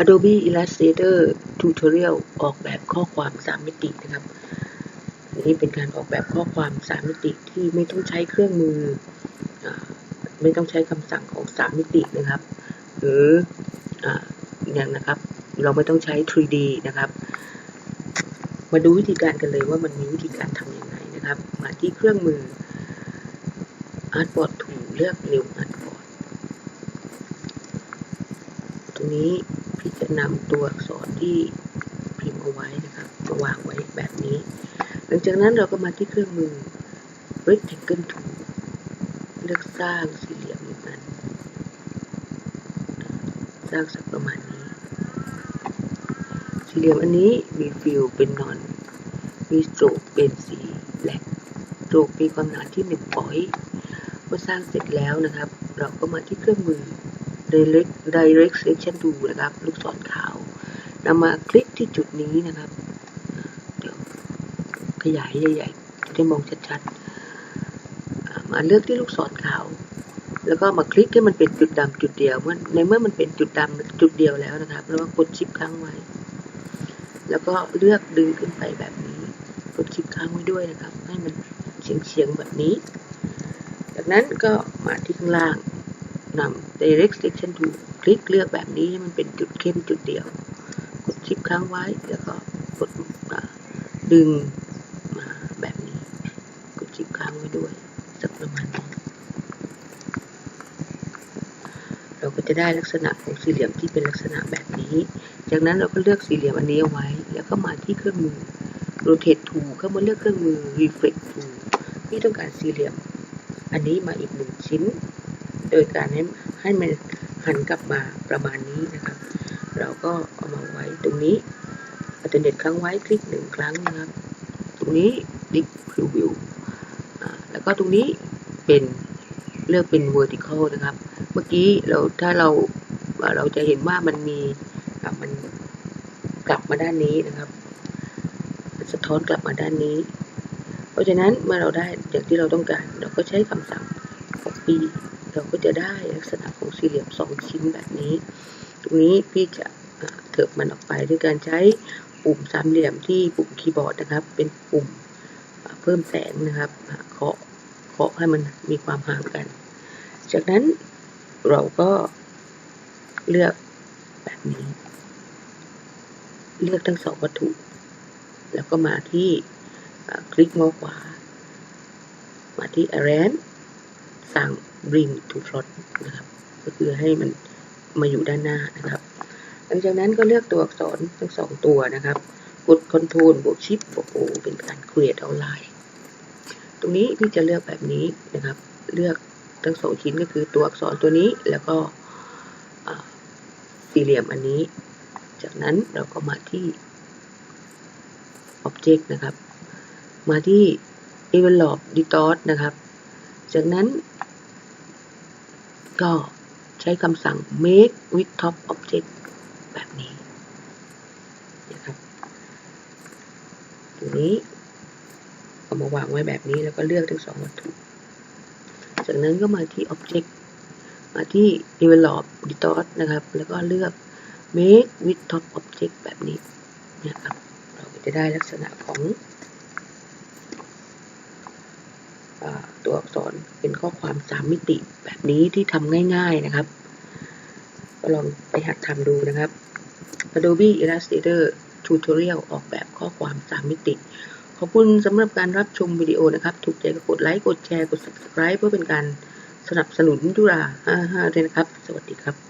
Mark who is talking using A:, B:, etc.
A: Adobe Illustrator Tutorial ออกแบบข้อความ 3 มิตินะครับนนี้เป็นการออกแบบข้อความ 3 มิติที่ไม่ต้องใช้เครื่องมืออไม่ต้องใช้คำสั่งของ 3 มิตินะครับ หรืออาอย่างนะครับ เราไม่ต้องใช้ 3D นะครับ มาดูวิธีการกันเลยว่ามันมีวิธีการทำยังไงนะครับ มาที่เครื่องมือ Artboard Tool เลือก New Artboard ตรงนี้ พี่จะนำตัวอักษรที่พิมพ์เอาไว้นะครับมาวางไว้แบบนี้ หลังจากนั้นเราก็มาที่เครื่องมือ Rectangle Tool เลือกสร้างสี่เหลี่ยมนั้น สร้างสักประมาณนี้ สี่เหลี่ยมอันนี้มีฟิลเป็นนอน มีสโตรกเป็นสีแบล็กสโตรกมีความหนาที่หนึ่งปอยเมื่อสร้างเสร็จแล้วนะครับ เราก็มาที่เครื่องมือ direct direct selection tool นะครับ ลูกศรขาวนำมาคลิกที่จุดนี้นะครับ เดี๋ยวขยายใหญ่ๆ จะได้มองชัดๆ มาเลือกที่ลูกศรขาว แล้วก็มาคลิกให้มันเป็นจุดดำจุดเดียว เมื่อในเมื่อมันเป็นจุดดำจุดเดียวแล้วนะครับ แล้วก็กดชิปค้างไว้ แล้วก็เลือกดึงขึ้นไปแบบนี้ กดชิปค้างไว้ด้วยนะครับ ให้มันเฉียงๆแบบนี้ จากนั้นก็มาที่ข้างล่าง นำ direct selection tool คลิกเลือกแบบนี้ให้มันเป็นจุดเข้มจุดเดียว กดชิปค้างไว้แล้วก็กดดึงมาแบบนี้ กดชิปค้างไว้ด้วยสักประมาณนี้เราก็จะได้ลักษณะของสี่เหลี่ยมที่เป็นลักษณะแบบนี้ จากนั้นเราก็เลือกสี่เหลี่ยมอันนี้เอาไว้ แล้วก็มาที่เครื่องมือ rotate tool เข้ามาเลือกเครื่องมือ reflect tool ที่ต้องการสี่เหลี่ยม อันนี้มาอีกหนึ่งชิ้น โดยการให้ให้มันหันกลับมาประมาณนี้นะครับ เราก็เอามาไว้ตรงนี้อัลเทอร์เนทครั้งไว้คลิกหนึ่งครั้งนะครับ ตรงนี้ดิกพิววิวแล้วก็ตรงนี้เป็นเลือกเป็น vertical นะครับ เมื่อกี้เราถ้าเราเราจะเห็นว่ามันมีมันกลับมาด้านนี้นะครับสะท้อนกลับมาด้านนี้ เพราะฉะนั้นเมื่อเราได้อย่างที่เราต้องการ เราก็ใช้คำสั่ง copy เราก็จะได้ลักษณะของสี่เหลี่ยมสองชิ้นแบบนี้ ตรงนี้พี่จะเถิบมันออกไปด้วยการใช้ปุ่มสามเหลี่ยมที่ปุ่มคีย์บอร์ดนะครับ เป็นปุ่มเพิ่มแสงนะครับเคาะเคาะให้มันมีความห่างกัน จากนั้นเราก็เลือกแบบนี้ เลือกทั้งสองวัตถุ แล้วก็มาที่คลิกเมาส์ขวา มาที่ arrange สั่ง bring to front นะครับ ก็คือให้มันมาอยู่ด้านหน้านะครับ หลังจากนั้นก็เลือกตัวอักษรทั้งสองตัวนะครับ กด Ctrl บวก Shift บวก O เป็นการ create outline ตรงนี้พี่จะเลือกแบบนี้นะครับ เลือกทั้งสองชิ้นก็คือตัวอักษรตัวนี้แล้วก็สี่เหลี่ยมอันนี้ จากนั้นเราก็มาที่ Object นะครับ มาที่ Envelop Distort นะครับ จากนั้น ก็ใช้คำสั่ง make with top object แบบนี้นะครับตรงนี้เอามาวางไว้แบบนี้แล้วก็เลือกทั้งสองวัตถุ จากนั้นก็มาที่ object มาที่ develop distort นะครับ แล้วก็เลือก make with top object แบบนี้นะครับ เราจะได้ลักษณะของอา ตัวอักษรเป็นข้อความสามมิติแบบนี้ที่ทำง่าย ๆนะครับ ก็ลองไปหัดทำดูนะครับ Adobe Illustrator Tutorial ออกแบบข้อความ3มิติ ขอบคุณสำหรับการรับชมวิดีโอนะครับ ถูกใจก็กดไลค์กดแชร์กด subscribe เพื่อเป็นการสนับสนุนดุรา55ด้วยนะครับ สวัสดีครับ